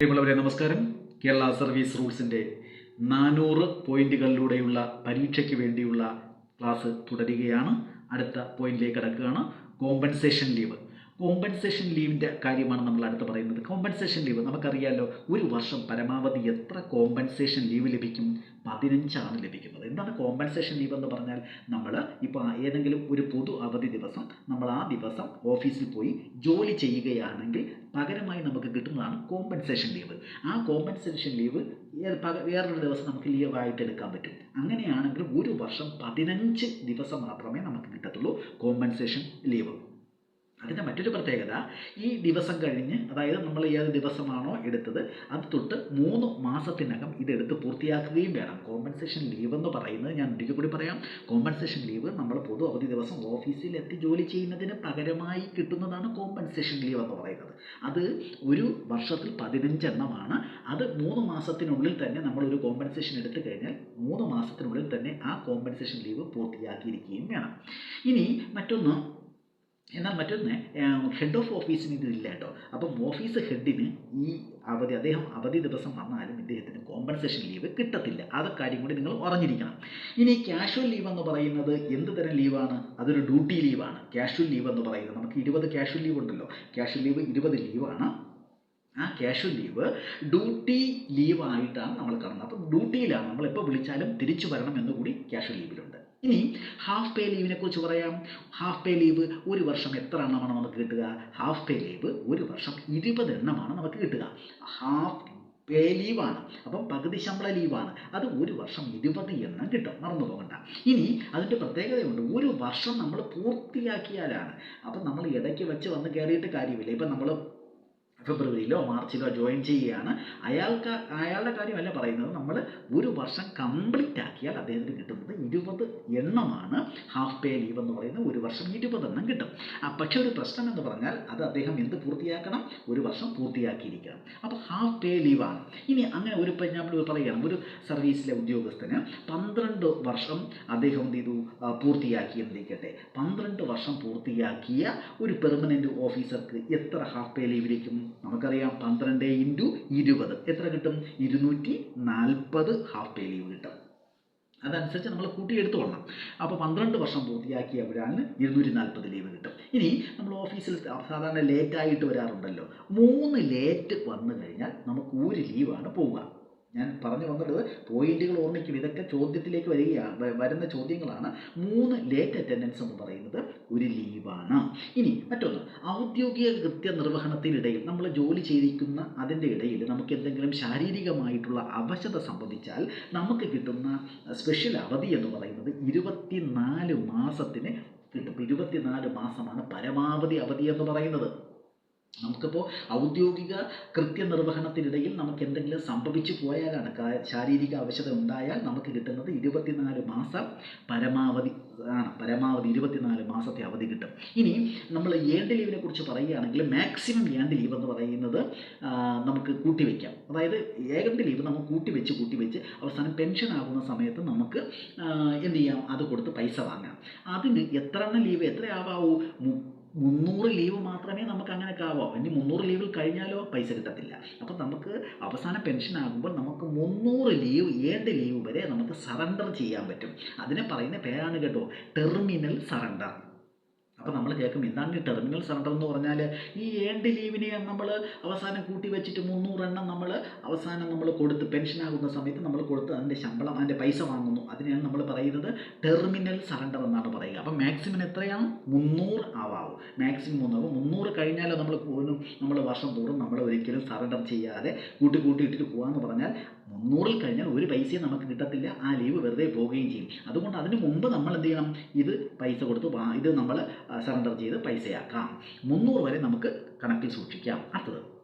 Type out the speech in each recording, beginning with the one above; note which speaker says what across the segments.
Speaker 1: പ്രിയമുള്ളവരെ നമസ്കാരം. കേരള സർവീസ് റൂൾസിന്റെ നാനൂറ് പോയിന്റുകളിലൂടെയുള്ള പരീക്ഷയ്ക്ക് വേണ്ടിയുള്ള ക്ലാസ് തുടരുകയാണ്. അടുത്ത പോയിന്റിലേക്ക് കടക്കുകയാണ്. കോമ്പൻസേഷൻ ലീവ് കോമ്പൻസേഷൻ ലീവിന്റെ കാര്യമാണ് നമ്മൾ അടുത്ത് പറയുന്നത്. കോമ്പൻസേഷൻ ലീവ് നമുക്കറിയാലോ ഒരു വർഷം പരമാവധി എത്ര കോമ്പൻസേഷൻ ലീവ് ലഭിക്കും? പതിനഞ്ചാണ് ലഭിക്കുന്നത്. എന്താണ് കോമ്പൻസേഷൻ ലീവ് എന്ന് പറഞ്ഞാൽ? നമ്മൾ ഇപ്പോൾ ഏതെങ്കിലും ഒരു പൊതു അവധി ദിവസം നമ്മൾ ആ ദിവസം ഓഫീസിൽ പോയി ജോലി ചെയ്യുകയാണെങ്കിൽ പകരമായി നമുക്ക് കിട്ടുന്നതാണ് കോമ്പൻസേഷൻ ലീവ് ആ കോമ്പൻസേഷൻ ലീവ് വേറൊരു ദിവസം നമുക്ക് ലീവായിട്ട് എടുക്കാൻ പറ്റും. അങ്ങനെയാണെങ്കിൽ ഒരു വർഷം പതിനഞ്ച് ദിവസം മാത്രമേ നമുക്ക് കിട്ടത്തുള്ളൂ കോമ്പൻസേഷൻ ലീവ് അതിന്റെ മറ്റൊരു പ്രത്യേകത ഈ ദിവസം കഴിഞ്ഞ് അതായത് നമ്മൾ ഏത് ദിവസമാണോ എടുത്തത് അത് തൊട്ട് മൂന്ന് മാസത്തിനകം ഇതെടുത്ത് പൂർത്തിയാക്കുകയും വേണം. കോമ്പൻസേഷൻ ലീവ് എന്ന് പറയുന്നത് ഞാൻ ഒരിക്കൽ കൂടി പറയാം. കോമ്പൻസേഷൻ ലീവ് നമ്മൾ പൊതു അവധി ദിവസം ഓഫീസിൽ എത്തി ജോലി ചെയ്യുന്നതിന് പകരമായി കിട്ടുന്നതാണ് കോമ്പൻസേഷൻ ലീവ് എന്ന് പറയുന്നത്. അത് ഒരു വർഷത്തിൽ പതിനഞ്ചെണ്ണമാണ്. അത് മൂന്ന് മാസത്തിനുള്ളിൽ തന്നെ നമ്മൾ ഒരു കോമ്പൻസേഷൻ എടുത്തു കഴിഞ്ഞാൽ മൂന്ന് മാസത്തിനുള്ളിൽ തന്നെ ആ കോമ്പൻസേഷൻ ലീവ് പൂർത്തിയാക്കിയിരിക്കുകയും വേണം. ഇനി മറ്റൊന്ന് എന്നാൽ മറ്റൊന്ന് ഹെഡ് ഓഫ് ഓഫീസിന് ഇതില്ല കേട്ടോ. അപ്പം ഓഫീസ് ഹെഡിന് ഈ അവധി അദ്ദേഹം അവധി ദിവസം വന്നാലും ഇദ്ദേഹത്തിന് കോമ്പൻസേഷൻ ലീവ് കിട്ടത്തില്ല. അത് കാര്യം കൂടി നിങ്ങൾ അറിഞ്ഞിരിക്കണം. ഇനി ക്യാഷ്വൽ ലീവ് എന്ന് പറയുന്നത് എന്ത് തരം ലീവാണ് അതൊരു ഡ്യൂട്ടി ലീവാണ് ക്യാഷ്വൽ ലീവ് എന്ന് പറയുന്നത് നമുക്ക് ഇരുപത് ക്യാഷ്വൽ ലീവ് ഉണ്ടല്ലോ. ക്യാഷ്വൽ ലീവ് ഇരുപത് ലീവാണ് ആ ക്യാഷ്വൽ ലീവ് ഡ്യൂട്ടി ലീവായിട്ടാണ് നമ്മൾ കാണുന്നത്. അപ്പം ഡ്യൂട്ടിയിലാണ് നമ്മൾ എപ്പോൾ വിളിച്ചാലും തിരിച്ചു വരണം എന്നുകൂടി ക്യാഷ്വൽ ലീവിലുണ്ട് ഇനി ഹാഫ് പേ ലീവിനെ കുറിച്ച് പറയാം. ഹാഫ് പേ ലീവ് ഒരു വർഷം എത്ര എണ്ണമാണ് നമുക്ക് കിട്ടുക? ഹാഫ് പേ ലീവ് ഒരു വർഷം ഇരുപത് എണ്ണമാണ് നമുക്ക് കിട്ടുക. ഹാഫ് പേ ലീവാണ് അപ്പം പകുതി ശമ്പള ലീവാണ് അത് ഒരു വർഷം ഇരുപത് എണ്ണം കിട്ടും. മറന്നു പോകണ്ട. ഇനി അതിന്റെ പ്രത്യേകതയുണ്ട്. ഒരു വർഷം നമ്മൾ പൂർത്തിയാക്കിയാലാണ്. അപ്പം നമ്മൾ ഇടയ്ക്ക് വെച്ച് വന്ന് കയറിയിട്ട് കാര്യമില്ല. ഇപ്പം നമ്മൾ ഫെബ്രുവരിയിലോ മാർച്ചിലോ ജോയിൻ ചെയ്യുകയാണ്. അയാൾക്ക് അയാളുടെ കാര്യമല്ല പറയുന്നത്. നമ്മൾ ഒരു വർഷം കംപ്ലീറ്റ് ആക്കിയാൽ അദ്ദേഹത്തിന് കിട്ടുന്നത് ഇരുപത് എണ്ണമാണ്. ഹാഫ് പേ ലീവ് എന്ന് പറയുന്നത് ഒരു വർഷം ഇരുപത് എണ്ണം കിട്ടും. ആ പക്ഷേ ഒരു പ്രശ്നം എന്ന് പറഞ്ഞാൽ അത് അദ്ദേഹം എന്ത് പൂർത്തിയാക്കണം? ഒരു വർഷം പൂർത്തിയാക്കിയിരിക്കണം. അപ്പോൾ ഹാഫ് പേ ലീവാണ് ഇനി അങ്ങനെ ഒരു എക്സാമ്പിൾ പറയുകയാണ്. ഒരു സർവീസിലെ ഉദ്യോഗസ്ഥന് പന്ത്രണ്ട് വർഷം അദ്ദേഹം എന്ത് ചെയ്തു? പൂർത്തിയാക്കി എന്നിരിക്കട്ടെ പന്ത്രണ്ട് വർഷം പൂർത്തിയാക്കിയ ഒരു പെർമനന്റ് ഓഫീസർക്ക് എത്ര ഹാഫ് പേ ലീവ് ലഭിക്കും നമുക്കറിയാം പന്ത്രണ്ട് ഇന്റു ഇരുപത്. എത്ര കിട്ടും? ഇരുന്നൂറ്റി നാൽപ്പത് ഹാഫ് പേ ലീവ് കിട്ടും. അതനുസരിച്ച് നമ്മൾ കൂട്ടിയെടുത്തോളണം അപ്പോൾ പന്ത്രണ്ട് വർഷം പൂർത്തിയാക്കിയ ഒരാളിന് ഇരുന്നൂറ്റി നാൽപ്പത് ലീവ് കിട്ടും. ഇനി നമ്മൾ ഓഫീസിൽ സാധാരണ ലേറ്റായിട്ട് വരാറുണ്ടല്ലോ. മൂന്ന് ലേറ്റ് വന്നു കഴിഞ്ഞാൽ നമുക്ക് ഒരു ലീവാണ് പോവുക. ഞാൻ പറഞ്ഞു വന്നത് പോയിന്റുകൾ ഓർമ്മിക്കും. ഇതൊക്കെ ചോദ്യത്തിലേക്ക് വരികയാണ് വരുന്ന ചോദ്യങ്ങളാണ്. മൂന്ന് ലേറ്റ് അറ്റൻഡൻസ് എന്ന് പറയുന്നത് ഒരു ലീവാണ് ഇനി മറ്റൊന്ന് ഔദ്യോഗിക കൃത്യനിർവഹണത്തിനിടയിൽ നമ്മൾ ജോലി ചെയ്തിരിക്കുന്ന അതിന്റെ ഇടയിൽ നമുക്ക് എന്തെങ്കിലും ശാരീരികമായിട്ടുള്ള അവശത സംഭവിച്ചാൽ നമുക്ക് കിട്ടുന്ന സ്പെഷ്യൽ അവധി എന്ന് പറയുന്നത് ഇരുപത്തിനാല് മാസത്തിന് കിട്ടും. ഇരുപത്തിനാല് മാസമാണ് പരമാവധി അവധി എന്ന് പറയുന്നത്. നമുക്കിപ്പോൾ ഔദ്യോഗിക കൃത്യനിർവഹണത്തിനിടയിൽ നമുക്ക് എന്തെങ്കിലും സംഭവിച്ചു പോയാലാണ് ശാരീരിക അവശത ഉണ്ടായാൽ നമുക്ക് കിട്ടുന്നത് ഇരുപത്തിനാല് മാസം പരമാവധി ആണ് പരമാവധി ഇരുപത്തിനാല് മാസത്തെ അവധി കിട്ടും. ഇനി നമ്മൾ ഏണ്ട് ലീവിനെ കുറിച്ച് പറയുകയാണെങ്കിൽ മാക്സിമം ഏണ്ട് ലീവ് എന്ന് പറയുന്നത് നമുക്ക് കൂട്ടിവെക്കാം. അതായത് ഏകണ്ട് ലീവ് നമുക്ക് കൂട്ടിവെച്ച് കൂട്ടിവെച്ച് അവസാനം പെൻഷൻ ആകുന്ന സമയത്ത് നമുക്ക് എന്ത് ചെയ്യാം? അത് കൊടുത്ത് പൈസ വാങ്ങാം. അതിന് എത്ര എണ്ണം ലീവ് എത്ര ആവാവൂ മു- മുന്നൂറ് ലീവ് മാത്രമേ നമുക്ക് അങ്ങനെ ആവാം. ഇനി മുന്നൂറ് ലീവിൽ കഴിഞ്ഞാലോ പൈസ കിട്ടത്തില്ല. അപ്പം നമുക്ക് അവസാന പെൻഷൻ ആകുമ്പോൾ നമുക്ക് മുന്നൂറ് ലീവ് ഏഴ് ലീവ് വരെ നമുക്ക് സറണ്ടർ ചെയ്യാൻ പറ്റും. അതിനെ പറയുന്ന പേരാണ് കേട്ടോ ടെർമിനൽ സറണ്ടർ അപ്പോൾ നമ്മൾ കേൾക്കും എന്താണ് ഈ ടെർമിനൽ സറണ്ടർ എന്ന് പറഞ്ഞാൽ ഈ ഏണ്ട് ലീവിനെ നമ്മൾ അവസാനം കൂട്ടി വെച്ചിട്ട് മുന്നൂറെണ്ണം നമ്മൾ അവസാനം നമ്മൾ കൊടുത്ത് പെൻഷൻ ആകുന്ന സമയത്ത് നമ്മൾ കൊടുത്ത് അതിന്റെ ശമ്പളം അതിന്റെ പൈസ വാങ്ങുന്നു. അതിനെയാണ് നമ്മൾ പറയുന്നത് ടെർമിനൽ സറണ്ടർ എന്നാണ് പറയുക. അപ്പം മാക്സിമം എത്രയാണ്? മുന്നൂറ് ആവാവും. മാക്സിമം മുന്നൂറ്. മുന്നൂറ് കഴിഞ്ഞാൽ നമ്മൾ നമ്മൾ വർഷം തോറും നമ്മൾ ഒരിക്കലും സറണ്ടർ ചെയ്യാതെ കൂട്ടി കൂട്ടി ഇട്ടിട്ട് പോകാമെന്ന് പറഞ്ഞാൽ മുന്നൂറിൽ കഴിഞ്ഞാൽ ഒരു പൈസയും നമുക്ക് കിട്ടത്തില്ല. ആ ലീവ് വെറുതെ പോവുകയും ചെയ്യും. അതുകൊണ്ട് അതിന് മുമ്പ് നമ്മൾ എന്ത് ചെയ്യണം? ഇത് പൈസ കൊടുത്ത് ഇത് നമ്മൾ സറണ്ടർ ചെയ്ത് പൈസയാക്കാം. മുന്നൂറ് വരെ നമുക്ക് കണക്കിൽ സൂക്ഷിക്കാം. അടുത്തത്.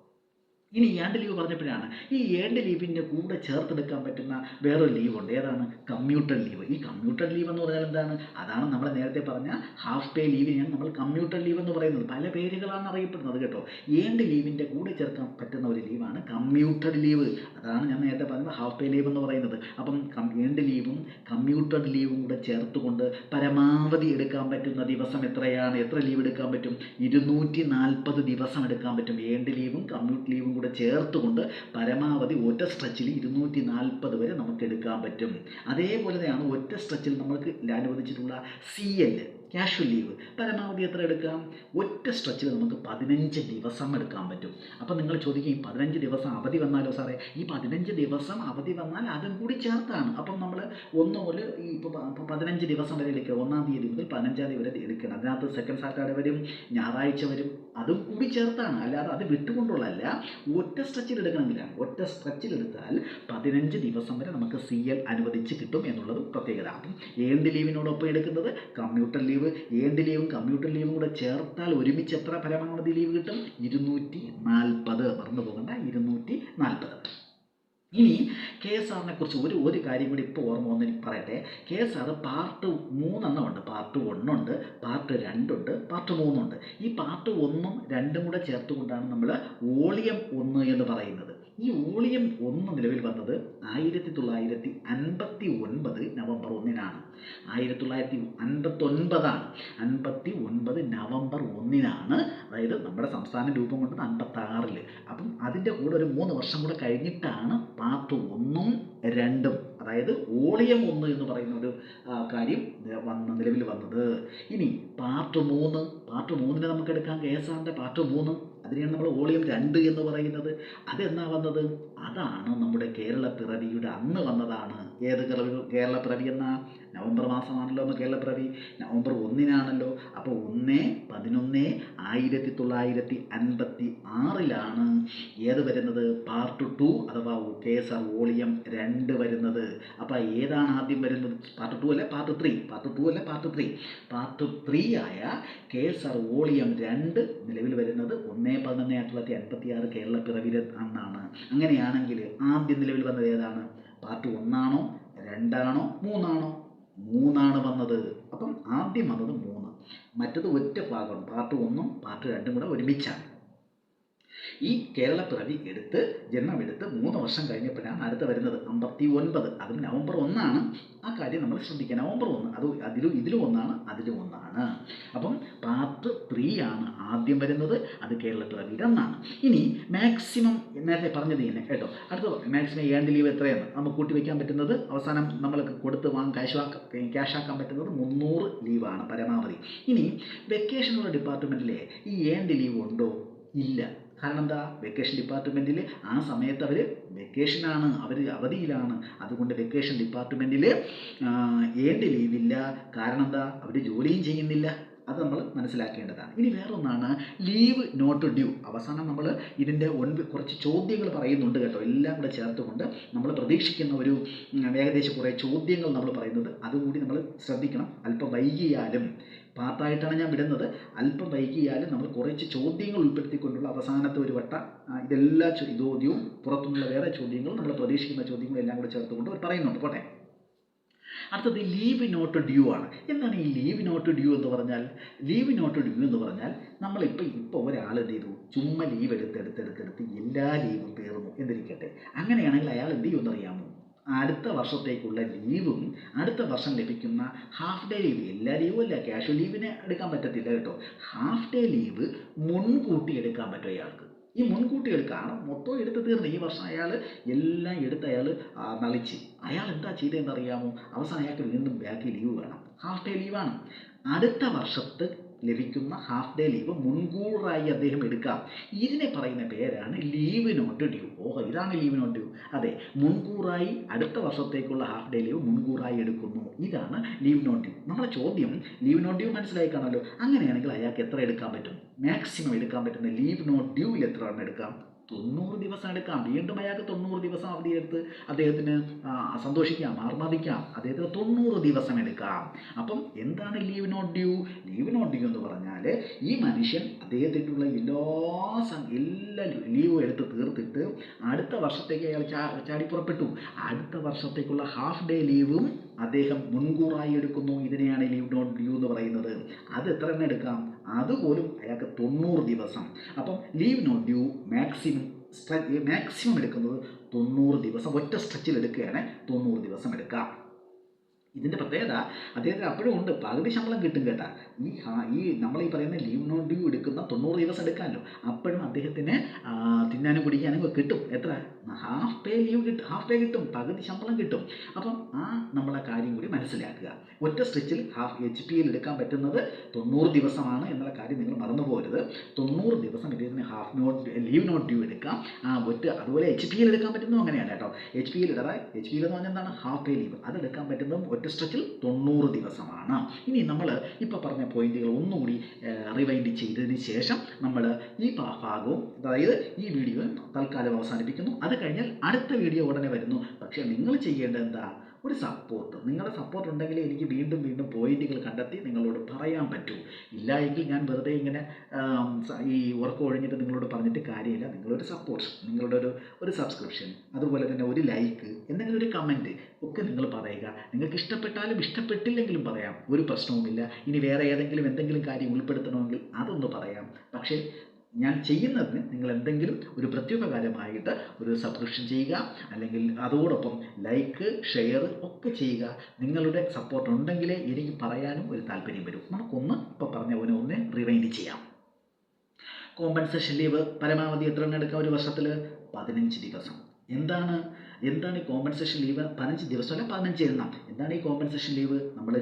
Speaker 1: ഇനി ഏണ്ട് ലീവ് പറഞ്ഞപ്പോഴാണ്. ഈ ഏണ്ട് ലീവിന്റെ കൂടെ ചേർത്തെടുക്കാൻ പറ്റുന്ന വേറൊരു ലീവുണ്ട് ഏതാണ്? കമ്മ്യൂട്ടർ ലീവ് ഈ കമ്മ്യൂട്ടർ ലീവ് എന്ന് പറഞ്ഞാൽ എന്താണ്? അതാണ് നമ്മൾ നേരത്തെ പറഞ്ഞ ഹാഫ് പേ ലീവിനെയാണ് നമ്മൾ കമ്മ്യൂട്ടർ ലീവ് എന്ന് പറയുന്നത്. പല പേരുകളാണ് അറിയപ്പെടുന്നത് കേട്ടോ. ഏണ്ട് ലീവിന്റെ കൂടെ ചേർക്കാൻ പറ്റുന്ന ഒരു ലീവാണ് കമ്മ്യൂട്ടർ ലീവ് അതാണ് ഞാൻ നേരത്തെ പറഞ്ഞത് ഹാഫ് പേ ലീവ് എന്ന് പറയുന്നത്. അപ്പം ഏണ്ട് ലീവും കമ്മ്യൂട്ടർ ലീവും കൂടെ ചേർത്തുകൊണ്ട് പരമാവധി എടുക്കാൻ പറ്റുന്ന ദിവസം എത്രയാണ്? എത്ര ലീവ് എടുക്കാൻ പറ്റും? ഇരുന്നൂറ്റി നാൽപ്പത് ദിവസം എടുക്കാൻ പറ്റും. ഏണ്ട് ലീവും കമ്മ്യൂട്ട് ലീവും കൂടെ ചേർത്തുകൊണ്ട് പരമാവധി ഒറ്റ സ്ട്രെച്ചിൽ ഇരുന്നൂറ്റി നാൽപ്പത് വരെ നമുക്ക് എടുക്കാൻ പറ്റും. അതേപോലെ തന്നെയാണ് ഒറ്റ സ്ട്രെച്ചിൽ നമുക്ക് അനുവദിച്ചിട്ടുള്ള സി എൽ ക്യാഷ്വൽ ലീവ് പരമാവധി എത്ര എടുക്കാം? ഒറ്റ സ്ട്രെച്ചിൽ നമുക്ക് പതിനഞ്ച് ദിവസം എടുക്കാൻ പറ്റും. അപ്പം നിങ്ങൾ ചോദിക്കും ഈ പതിനഞ്ച് ദിവസം അവധി വന്നാലോ സാറേ? ഈ പതിനഞ്ച് ദിവസം അവധി വന്നാൽ അതും കൂടി ചേർത്താണ്. അപ്പം നമ്മൾ ഒന്ന് മുതൽ ഈ ഇപ്പോൾ പതിനഞ്ച് ദിവസം വരെ എടുക്കുക. ഒന്നാം തീയതി മുതൽ പതിനഞ്ചാം തീയതി വരെ എടുക്കണം. അതിനകത്ത് സെക്കൻഡ് സാറ്റർഡേ വരും ഞായറാഴ്ച വരും. അതും കൂടി ചേർത്താണ്. അല്ലാതെ അത് വിട്ടുകൊണ്ടുള്ളതല്ല. ഒറ്റ സ്ട്രെച്ചിൽ എടുക്കണമെങ്കിലാണ് ഒറ്റ സ്ട്രെച്ചിൽ എടുത്താൽ പതിനഞ്ച് ദിവസം വരെ നമുക്ക് സി എൽ അനുവദിച്ച് കിട്ടും എന്നുള്ളത് പ്രത്യേകത. അപ്പം ഏണ്ട് ലീവിനോടൊപ്പം എടുക്കുന്നത് കമ്പ്യൂട്ടർ ലീവ് ഏണ്ട് ലീവും കമ്മ്യൂട്ടർ ലീവും കൂടെ ചേർത്താൽ ഒരുമിച്ച് എത്ര പരമാവധി ലീവ് കിട്ടും? ഇരുന്നൂറ്റി നാൽപ്പത്. മറന്നു പോകണ്ട ഇരുന്നൂറ്റി നാൽപ്പത്. ഇനി കെ എസ് ആറിനെ കുറിച്ച് ഒരു ഒരു കാര്യം കൂടി ഇപ്പോൾ ഓർമ്മ വന്ന് പറയട്ടെ. കെ എസ് ആർ പാർട്ട് മൂന്നെണ്ണം ഉണ്ട്. പാർട്ട് ഒന്നുണ്ട് പാർട്ട് രണ്ടുണ്ട് പാർട്ട് മൂന്നുണ്ട് ഈ പാർട്ട് ഒന്നും രണ്ടും കൂടെ ചേർത്തുകൊണ്ടാണ് നമ്മൾ വോളിയം ഒന്ന് എന്ന് പറയുന്നത്. ഈ വോളിയം ഒന്ന് നിലവിൽ വന്നത് ആയിരത്തി തൊള്ളായിരത്തി അൻപത്തി ഒൻപത് നവംബർ ഒന്നിനാണ്. ആയിരത്തി തൊള്ളായിരത്തി അൻപത്തൊൻപതാണ്. അൻപത്തി ഒൻപത് നവംബർ ഒന്നിനാണ്. അതായത് നമ്മുടെ സംസ്ഥാനം രൂപം കൊണ്ടത് അൻപത്തി ആറിൽ അപ്പം അതിന്റെ കൂടെ ഒരു മൂന്ന് വർഷം കൂടെ കഴിഞ്ഞിട്ടാണ് പാർട്ട് ഒന്നും രണ്ടും അതായത് വോളിയം ഒന്ന് എന്ന് പറയുന്ന ഒരു കാര്യം വന്ന് നിലവിൽ വന്നത്. ഇനി പാർട്ട് മൂന്ന് പാർട്ട് മൂന്നിനെ നമുക്ക് എടുക്കാം. കെ എസ് ആറിന്റെ പാർട്ട് മൂന്ന്. അതിനെയാണ് നമ്മൾ വോളിയം രണ്ട് എന്ന് പറയുന്നത്. അതെന്നാ വന്നത്? അതാണ് നമ്മുടെ കേരള പിറവിയുടെ അന്ന് വന്നതാണ്. ഏത് കേരള പിറവി എന്നാ? നവംബർ മാസമാണല്ലോ അന്ന് കേരള പിറവി നവംബർ ഒന്നിനാണല്ലോ. അപ്പോൾ ഒന്ന് പതിനൊന്ന് ആയിരത്തി തൊള്ളായിരത്തി അൻപത്തി ആറിലാണ് ഏത് വരുന്നത്? പാർട്ട് ടു അഥവാ കെ എസ് ആർ വോളിയം രണ്ട് വരുന്നത്. അപ്പോൾ ഏതാണ് ആദ്യം വരുന്നത്? പാർട്ട് ടു അല്ലെ? പാർട്ട് ത്രീ പാർട്ട് ടു അല്ലെ? പാർട്ട് ത്രീ പാർട്ട് ത്രീ ആയ കെ എസ് ആർ വോളിയം രണ്ട് നിലവിൽ വരുന്നത് ഒന്ന് പതിനൊന്ന് ആയിരത്തി തൊള്ളായിരത്തി അൻപത്തി ആറ് കേരള പിറവിയിൽ അന്നാണ് അങ്ങനെയാണെങ്കിൽ ആദ്യം നിലവിൽ വന്നത് ഏതാണ്? പാർട്ട് ഒന്നാണോ? രണ്ടാണോ? മൂന്നാണോ? മൂന്നാണ് വന്നത്. അപ്പം ആദ്യം വന്നത് മൂന്ന് മറ്റത് ഒറ്റ ഭാഗമാണ്. പാർട്ട് ഒന്നും പാർട്ട് രണ്ടും കൂടെ ഒരുമിച്ചാണ്. ഈ കേരള ജന്മം എടുത്ത് മൂന്ന് വർഷം കഴിഞ്ഞപ്പോഴാണ് അടുത്ത വരുന്നത്. അമ്പത്തി ഒൻപത് അതും നവംബർ ഒന്നാണ്. ആ കാര്യം നമ്മൾ ശ്രദ്ധിക്കുക. നവംബർ ഒന്ന്. അത് അതിലും ഇതിലും ഒന്നാണ് അതിലും ഒന്നാണ്. അപ്പം പാർട്ട് ത്രീ ആണ് ആദ്യം വരുന്നത്. അത് കേരള പിറവിയുടെ ഒന്നാണ്. ഇനി മാക്സിമം നേരത്തെ പറഞ്ഞത് തന്നെ കേട്ടോ. അടുത്ത മാക്സിമം ഏണ്ട് ലീവ് എത്രയാണ്? നമുക്ക് കൂട്ടി വയ്ക്കാൻ പറ്റുന്നത് അവസാനം നമ്മൾക്ക് കൊടുത്ത് വാങ്ങാൻ ക്യാഷ് ആക്കാൻ പറ്റുന്നത് മുന്നൂറ് ലീവാണ് പരമാവധി. ഇനി വെക്കേഷനുള്ള ഡിപ്പാർട്ട്മെന്റിലെ ഈ ഏണ്ട് ലീവ് ഉണ്ടോ? ഇല്ല. കാരണം എന്താ വെക്കേഷൻ ഡിപ്പാർട്ട്മെന്റിൽ ആ സമയത്ത് അവർ വെക്കേഷനാണ് അവർ അവധിയിലാണ്. അതുകൊണ്ട് വെക്കേഷൻ ഡിപ്പാർട്ട്മെന്റിൽ ഏണ്ട് ലീവില്ല കാരണം എന്താ? അവർ ജോലിയും ചെയ്യുന്നില്ല. അത് നമ്മൾ മനസ്സിലാക്കേണ്ടതാണ്. ഇനി വേറൊന്നാണ് ലീവ് നോട്ട് ഡ്യൂ അവസാനം നമ്മൾ ഇതിന്റെ ഒൻപ് കുറച്ച് ചോദ്യങ്ങൾ പറയുന്നുണ്ട് കേട്ടോ. എല്ലാം കൂടെ ചേർത്തുകൊണ്ട് നമ്മൾ പ്രതീക്ഷിക്കുന്ന ഒരു ഏകദേശം കുറേ ചോദ്യങ്ങൾ നമ്മൾ പറയുന്നത്. അതുകൂടി നമ്മൾ ശ്രദ്ധിക്കണം. അല്പം വൈകിയാലും. പാർട്ടായിട്ടാണ് ഞാൻ വിടുന്നത്. അല്പം വൈകിയാലും നമ്മൾ കുറച്ച് ചോദ്യങ്ങൾ ഉൾപ്പെടുത്തിക്കൊണ്ടുള്ള അവസാനത്തെ ഒരു വട്ട ഇതെല്ലാ ചോദ്യവും പുറത്തുനിന്നുള്ള വേറെ ചോദ്യങ്ങളും നമ്മൾ പ്രതീക്ഷിക്കുന്ന ചോദ്യങ്ങളും എല്ലാം കൂടെ ചേർത്തുകൊണ്ട് അവർ പറയുന്നുണ്ട്. പോട്ടെ. അടുത്തത് ലീവ് നോട്ട് ഡ്യൂ ആണ്. എന്താണ് ഈ ലീവ് നോട്ട് ഡ്യൂ എന്ന് പറഞ്ഞാൽ? ലീവ് നോട്ട് ഡ്യൂ എന്ന് പറഞ്ഞാൽ നമ്മളിപ്പോൾ ഇപ്പോൾ ഒരാൾ എന്ത് ചെയ്തു? ചുമ്മാ ലീവ് എടുത്ത് എടുത്ത് എടുത്ത് എടുത്ത് എല്ലാ ലീവും തീർന്നു. എന്നിരിക്കട്ടെ. അങ്ങനെയാണെങ്കിൽ അയാൾ എന്ത് ചെയ്യുമെന്ന് അറിയാമോ? അടുത്ത വർഷത്തേക്കുള്ള ലീവും അടുത്ത വർഷം ലഭിക്കുന്ന ഹാഫ് ഡേ ലീവ് എല്ലാ ലീവും അല്ല ക്യാഷ്വൽ ലീവിന് എടുക്കാൻ പറ്റത്തില്ല കേട്ടോ. ഹാഫ് ഡേ ലീവ് മുൻകൂട്ടി എടുക്കാൻ പറ്റും അയാൾക്ക്. ഈ മുൻകൂട്ടി എടുക്കാണ് മൊത്തം എടുത്ത് തീർന്ന്. ഈ വർഷം അയാൾ എല്ലാം എടുത്ത് അയാൾ നളിച്ച്. അയാൾ എന്താ ചെയ്തതെന്ന് അറിയാമോ? അവസാനം അയാൾക്ക് വീണ്ടും ബാക്കി ലീവ് വേണം. ഹാഫ് ഡേ ലീവാണ് അടുത്ത വർഷത്ത് ലഭിക്കുന്ന ഹാഫ് ഡേ ലീവ് മുൻകൂറായി അദ്ദേഹം എടുക്കാം. ഇതിനെ പറയുന്ന പേരാണ് ലീവ് നോട്ട് ഡ്യൂ ഓഹോ ഇതാണ് ലീവ് നോട്ട് ഡ്യൂ അതെ മുൻകൂറായി അടുത്ത വർഷത്തേക്കുള്ള ഹാഫ് ഡേ ലീവ് മുൻകൂറായി എടുക്കുന്നു. ഇതാണ് ലീവ് നോട്ട് ഡ്യൂ നമ്മുടെ ചോദ്യം ലീവ് നോട്ട് ഡ്യൂ മനസ്സിലായി കാണുമല്ലോ. അങ്ങനെയാണെങ്കിൽ അയാൾക്ക് എത്ര എടുക്കാൻ പറ്റും? മാക്സിമം എടുക്കാൻ പറ്റുന്ന ലീവ് നോട്ട് ഡ്യൂവിൽ എത്ര എണ്ണം എടുക്കാം? തൊണ്ണൂറ് ദിവസം എടുക്കാം. വീണ്ടും അയാൾക്ക് തൊണ്ണൂറ് ദിവസം അവധി എടുത്ത് അദ്ദേഹത്തിന് സന്തോഷിക്കാം ആർമാദിക്കാം അദ്ദേഹത്തിന് തൊണ്ണൂറ് ദിവസം എടുക്കാം. അപ്പം എന്താണ് leave not due leave not due എന്ന് പറഞ്ഞാൽ ഈ മനുഷ്യൻ അദ്ദേഹത്തിനുള്ള എല്ലാ എല്ലാ ലീവും എടുത്ത് തീർത്തിട്ട് അടുത്ത വർഷത്തേക്ക് അയാൾ ചാ ചാടി പുറപ്പെട്ടു. അടുത്ത വർഷത്തേക്കുള്ള ഹാഫ് ഡേ ലീവും അദ്ദേഹം മുൻകൂറായി എടുക്കുന്നു. ഇതിനെയാണ് ലീവ് നോട്ട് ഡ്യൂ എന്ന് പറയുന്നത്. അത് എത്ര എണ്ണം എടുക്കാം? അതുപോലും അയാൾക്ക് തൊണ്ണൂറ് ദിവസം. അപ്പം leave no due maximum maximum എടുക്കുന്നത് തൊണ്ണൂറ് ദിവസം ഒറ്റ സ്ട്രെച്ചിൽ എടുക്കുകയാണെങ്കിൽ തൊണ്ണൂറ് ദിവസം എടുക്കാം ഇതിന്റെ പ്രത്യേകത അദ്ദേഹത്തിന് അപ്പോഴും ഉണ്ട്. പകുതി ശമ്പളം കിട്ടും കേട്ടാ. ഈ ഈ നമ്മൾ ഈ പറയുന്ന ലീവ് നോൺ ഡ്യൂ എടുക്കുന്ന തൊണ്ണൂറ് ദിവസം എടുക്കാമല്ലോ. അപ്പോഴും അദ്ദേഹത്തിന് തിന്നാനും കുടിക്കാനും കിട്ടും. എത്ര? ഹാഫ് പേ ലീവ് കിട്ടും ഹാഫ് പേ കിട്ടും പകുതി ശമ്പളം കിട്ടും. അപ്പം ആ നമ്മളെ കാര്യം കൂടി മനസ്സിലാക്കുക. ഒറ്റ സ്ട്രെച്ചിൽ ഹാഫ് എച്ച് പി എൽ എടുക്കാൻ പറ്റുന്നത് തൊണ്ണൂറ് ദിവസമാണ് എന്നുള്ള കാര്യം നിങ്ങൾ പോകരുത് തൊണ്ണൂറ് ദിവസം ഇദ്ദേഹത്തിന് half not leave not due എടുക്കാം. ഒറ്റ അതുപോലെ എച്ച് പി എൽ എടുക്കാൻ പറ്റുന്നതും അങ്ങനെയാണ് കേട്ടോ. എച്ച് പി എൽ ഇടാതെ എച്ച് പി എൽ എന്ന് പറഞ്ഞാൽ എന്താണ്? ഹാഫ് പേ ലീവ് അത് എടുക്കാൻ പറ്റുന്നതും ഒറ്റ സ്ട്രെച്ചിൽ തൊണ്ണൂറ് ദിവസമാണ്. ഇനി നമ്മൾ ഇപ്പോൾ പറഞ്ഞ പോയിന്റുകൾ ഒന്നുകൂടി റിവൈൻഡ് ചെയ്തതിന് ശേഷം നമ്മൾ ഈ ഭാഗവും അതായത് ഈ വീഡിയോ തൽക്കാലം അവസാനിപ്പിക്കുന്നു. അത് കഴിഞ്ഞാൽ അടുത്ത വീഡിയോ ഉടനെ വരുന്നു. പക്ഷേ നിങ്ങൾ ചെയ്യേണ്ടത് എന്താ? ഒരു സപ്പോർട്ട് നിങ്ങളുടെ സപ്പോർട്ട് ഉണ്ടെങ്കിൽ എനിക്ക് വീണ്ടും വീണ്ടും പോയിന്റുകൾ കണ്ടെത്തി നിങ്ങളോട് പറയാൻ പറ്റൂ. ഇല്ല എങ്കിൽ ഞാൻ വെറുതെ ഇങ്ങനെ ഈ ഉറക്കം ഒഴിഞ്ഞിട്ട് നിങ്ങളോട് പറഞ്ഞിട്ട് കാര്യമില്ല. നിങ്ങളൊരു സപ്പോർട്ട് നിങ്ങളുടെ ഒരു ഒരു സബ്സ്ക്രിപ്ഷൻ അതുപോലെ തന്നെ ഒരു ലൈക്ക് എന്തെങ്കിലും ഒരു കമന്റ് ഒക്കെ നിങ്ങൾ പറയുക. നിങ്ങൾക്ക് ഇഷ്ടപ്പെട്ടാലും ഇഷ്ടപ്പെട്ടില്ലെങ്കിലും പറയാം. ഒരു പ്രശ്നവുമില്ല. ഇനി വേറെ ഏതെങ്കിലും എന്തെങ്കിലും കാര്യം ഉൾപ്പെടുത്തണമെങ്കിൽ അതൊന്ന് പറയാം. പക്ഷേ ഞാൻ ചെയ്യുന്നതിന് നിങ്ങൾ എന്തെങ്കിലും ഒരു പ്രത്യുപകാരമായിട്ട് ഒരു സബ്സ്ക്രിപ്ഷൻ ചെയ്യുക അല്ലെങ്കിൽ അതോടൊപ്പം ലൈക്ക് ഷെയർ ഒക്കെ ചെയ്യുക. നിങ്ങളുടെ സപ്പോർട്ട് ഉണ്ടെങ്കിലേ എനിക്ക് പറയാനും ഒരു താല്പര്യം വരും. നമുക്കൊന്ന് ഇപ്പോൾ പറഞ്ഞ പോലെ ഒന്ന് റിവൈൻഡ് ചെയ്യാം. കോമ്പൻസേഷൻ ലീവ് പരമാവധി എത്ര എടുക്കാം ഒരു വർഷത്തിൽ പതിനഞ്ച് ദിവസം. എന്താണ്? എന്താണ് ഈ കോമ്പൻസേഷൻ ലീവ് പതിനഞ്ച് അല്ല പതിനഞ്ച് എണ്ണം എന്താണ് ഈ കോമ്പൻസേഷൻ ലീവ് നമ്മൾ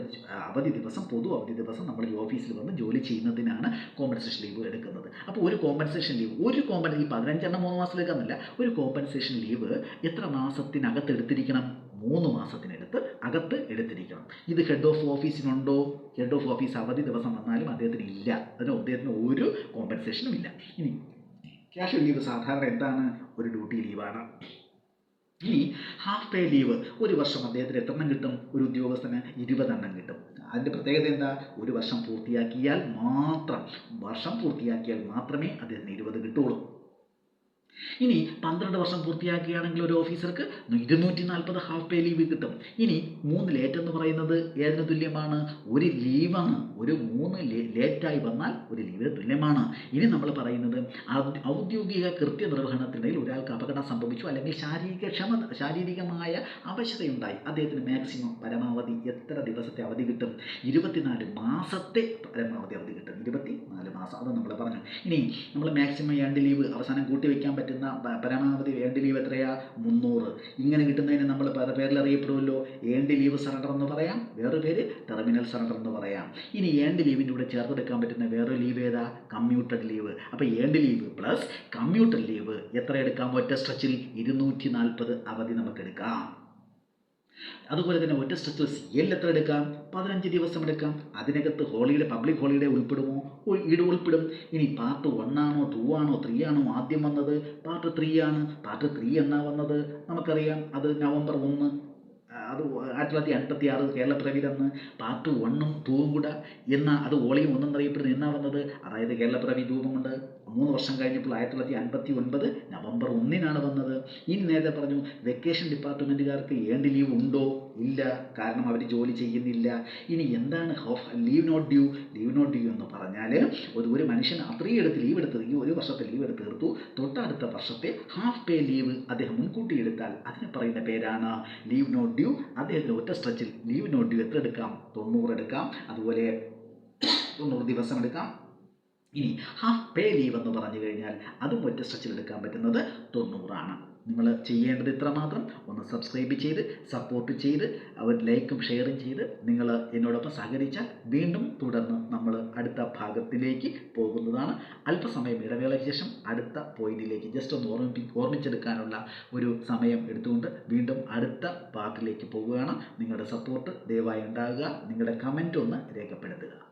Speaker 1: അവധി ദിവസം പൊതു അവധി ദിവസം നമ്മൾ ഈ ഓഫീസിൽ വന്ന് ജോലി ചെയ്യുന്നതിനാണ് കോമ്പൻസേഷൻ ലീവ് എടുക്കുന്നത്. അപ്പോൾ ഒരു കോമ്പൻസേഷൻ ലീവ് ഒരു കോമ്പൻ ഈ പതിനഞ്ചെണ്ണം മൂന്ന് മാസം എടുക്കാമെന്നല്ല ഒരു കോമ്പൻസേഷൻ ലീവ് എത്ര മാസത്തിനകത്ത് എടുത്തിരിക്കണം? മൂന്ന് മാസത്തിനടുത്ത് അകത്ത് എടുത്തിരിക്കണം. ഇത് ഹെഡ് ഓഫ് ഓഫീസിനുണ്ടോ ഹെഡ് ഓഫ് ഓഫീസ് അവധി ദിവസം വന്നാലും അദ്ദേഹത്തിന് ഇല്ല. അതിന് അദ്ദേഹത്തിന് ഒരു കോമ്പൻസേഷനും ഇല്ല. ഇനി ക്യാഷ് ലീവ് സാധാരണ എന്താണ്? ഒരു ഡ്യൂട്ടി ലീവാണ് ഇനി ഹാഫ് പേ ലീവ് ഒരു വർഷം അദ്ദേഹത്തിന് എത്രണ്ണം കിട്ടും? ഒരു ഉദ്യോഗസ്ഥന് ഇരുപതെണ്ണം കിട്ടും. അതിന്റെ പ്രത്യേകത എന്താ? ഒരു വർഷം പൂർത്തിയാക്കിയാൽ മാത്രം വർഷം പൂർത്തിയാക്കിയാൽ മാത്രമേ അദ്ദേഹത്തിന് ഇരുപത് കിട്ടുള്ളൂ. ഇനി പന്ത്രണ്ട് വർഷം പൂർത്തിയാക്കുകയാണെങ്കിൽ ഒരു ഓഫീസർക്ക് ഇരുന്നൂറ്റി നാൽപ്പത് ഹാഫ് പേ ലീവ് കിട്ടും. ഇനി മൂന്ന് ലേറ്റ് എന്ന് പറയുന്നത് ഏതിന് തുല്യമാണ്? ഒരു ലീവാണ് ഒരു മൂന്ന് ലേറ്റായി വന്നാൽ ഒരു ലീവിന് തുല്യമാണ്. ഇനി നമ്മൾ പറയുന്നത് ഔദ്യോഗിക കൃത്യനിർവഹണത്തിനിടയിൽ ഒരാൾക്ക് അപകടം സംഭവിച്ചു അല്ലെങ്കിൽ ശാരീരിക ക്ഷമ ശാരീരികമായ അവശതയുണ്ടായി. അദ്ദേഹത്തിന് മാക്സിമം പരമാവധി എത്ര ദിവസത്തെ അവധി കിട്ടും? ഇരുപത്തിനാല് മാസത്തെ പരമാവധി അവധി കിട്ടും. ഇരുപത്തിനാല് മാസം അത് നമ്മൾ പറഞ്ഞു. ഇനി നമ്മൾ മാക്സിമം ഏണ്ട് ലീവ് അവസാനം കൂട്ടി വയ്ക്കാൻ പറ്റുന്ന പരമാവധി ഏണ്ട് ലീവ് എത്രയാ? മുന്നൂറ്. ഇങ്ങനെ കിട്ടുന്നതിന് നമ്മൾ പല പേരിൽ അറിയപ്പെടുമല്ലോ ഏണ്ട് ലീവ് സറണ്ടർ എന്ന് പറയാം. വേറെ പേര് ടെർമിനൽ സറണ്ടർ എന്ന് പറയാം. ഇനി ഏണ്ട് ലീവിന്റെ കൂടെ ചേർത്തെടുക്കാൻ പറ്റുന്ന വേറൊരു ലീവ് ഏതാ? കമ്മ്യൂട്ടഡ് ലീവ് അപ്പോൾ earned leave plus commuted leave എത്ര എടുക്കാം? ഒറ്റ സ്ട്രെച്ചിൽ ഇരുന്നൂറ്റി നാൽപ്പത് അവധി നമുക്ക് എടുക്കാം. അതുപോലെ തന്നെ ഒറ്റ സ്ട്രെച്ചിൽ സി എൽ എത്ര എടുക്കാം? പതിനഞ്ച് ദിവസം എടുക്കാം. അതിനകത്ത് ഹോളിഡേ പബ്ലിക് ഹോളിഡേ ഉൾപ്പെടുമോ? ഉൾ- ഈട് ഉൾപ്പെടും. ഇനി പാർട്ട് വൺ ആണോ ടു ആണോ ത്രീ ആണോ ആദ്യം വന്നത്? പാർട്ട് ത്രീ ആണ്. പാർട്ട് ത്രീ എന്നാ വന്നത്? നമുക്കറിയാം. അത് നവംബർ ഒന്ന്. അത് ആയിരത്തി തൊള്ളായിരത്തി അൻപത്തി ആറ് കേരള പ്രവിൽ അന്ന് പാർട്ട് വണ്ണും ടൂവും കൂടെ എന്ന അത് ഓളിയും ഒന്നും അറിയപ്പെടുന്നത് എന്നാ വന്നത്? അതായത് കേരള പ്രവി രൂപം കൊണ്ട്. മൂന്ന് വർഷം കഴിഞ്ഞപ്പോൾ ആയിരത്തി തൊള്ളായിരത്തി അൻപത്തി ഒൻപത് നവംബർ ഒന്നിനാണ് വന്നത്. ഇനി നേരത്തെ പറഞ്ഞു വെക്കേഷൻ ഡിപ്പാർട്ട്മെന്റുകാർക്ക് ഏണ്ട് ലീവ് ഉണ്ടോ? ഇല്ല. കാരണം അവർ ജോലി ചെയ്യുന്നില്ല. ഇനി എന്താണ്? Half leave not due leave not due എന്ന് പറഞ്ഞാൽ ഒരു ഒരു മനുഷ്യൻ അത്രയും എടുത്ത് ലീവ് എടുത്ത് ഈ ഒരു വർഷത്തെ ലീവ് എടുത്ത് തീർത്തു. തൊട്ടടുത്ത വർഷത്തെ ഹാഫ് പേ ലീവ് അദ്ദേഹം മുൻകൂട്ടി എടുത്താൽ അതിന് പറയുന്ന പേരാണ് ലീവ് നോട്ട് ഡ്യൂ അദ്ദേഹത്തിന് ഒറ്റ സ്ട്രെച്ചിൽ ലീവ് നോട്ട് ഡ്യൂ എത്ര എടുക്കാം? തൊണ്ണൂറ് എടുക്കാം. അതുപോലെ തൊണ്ണൂറ് ദിവസം എടുക്കാം. ഇനി ഹാഫ് പേ ലീവ് എന്ന് പറഞ്ഞു കഴിഞ്ഞാൽ അതും ഒറ്റ സ്ട്രെച്ചിൽ എടുക്കാൻ പറ്റുന്നത് തൊണ്ണൂറാണ്. നിങ്ങൾ ചെയ്യേണ്ടത് ഇത്ര മാത്രം. ഒന്ന് സബ്സ്ക്രൈബ് ചെയ്ത് സപ്പോർട്ട് ചെയ്ത് അവർ ലൈക്കും ഷെയറും ചെയ്ത് നിങ്ങൾ എന്നോടൊപ്പം സഹകരിച്ചാൽ വീണ്ടും തുടർന്ന് നമ്മൾ അടുത്ത ഭാഗത്തിലേക്ക് പോകുന്നതാണ്. അല്പസമയം ഇടവേളയ്ക്ക് ശേഷം അടുത്ത പോയിന്റിലേക്ക് ജസ്റ്റ് ഒന്ന് ഓർമ്മിപ്പി ഓർമ്മിച്ചെടുക്കാനുള്ള ഒരു സമയം എടുത്തുകൊണ്ട് വീണ്ടും അടുത്ത പാർട്ടിലേക്ക് പോവുകയാണ് നിങ്ങളുടെ സപ്പോർട്ട് ദയവായി ഉണ്ടാകുക. നിങ്ങളുടെ കമന്റ് ഒന്ന് രേഖപ്പെടുത്തുക.